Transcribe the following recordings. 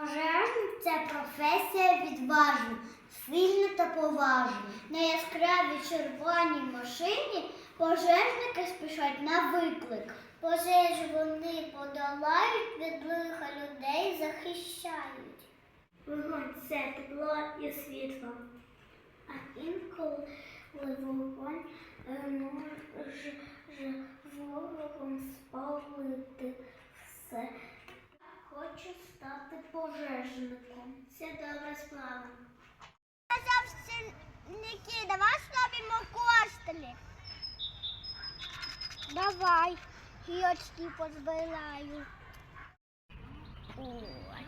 Пожежник це професія відважна, сильна та поважна. На яскравій червоній машині пожежники спішать на виклик. Пожежі вони подолають, від лиха людей захищають. Вогонь це тепло і світло. А інколи вогонь е, може ворогом спалити все. Пожежником. Це добра справа. Ники, давай слабимо костелі. Давай, гілочки позбираю. Ой.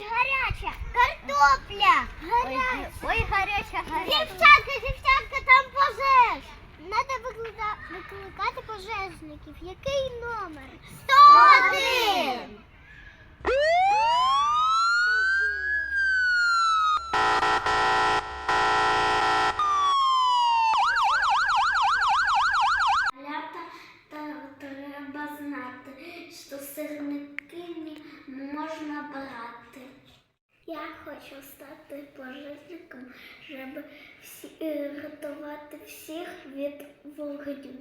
Гаряча картопля. Гаряча. Ой, гаряча, гаряча. Дівчатка, дівчатка, пожежників. Який номер? 101! Лята та треба знати, що сирники можна брати. Я хочу стати пожежником, щоб всі, е, рятувати всіх від вогню.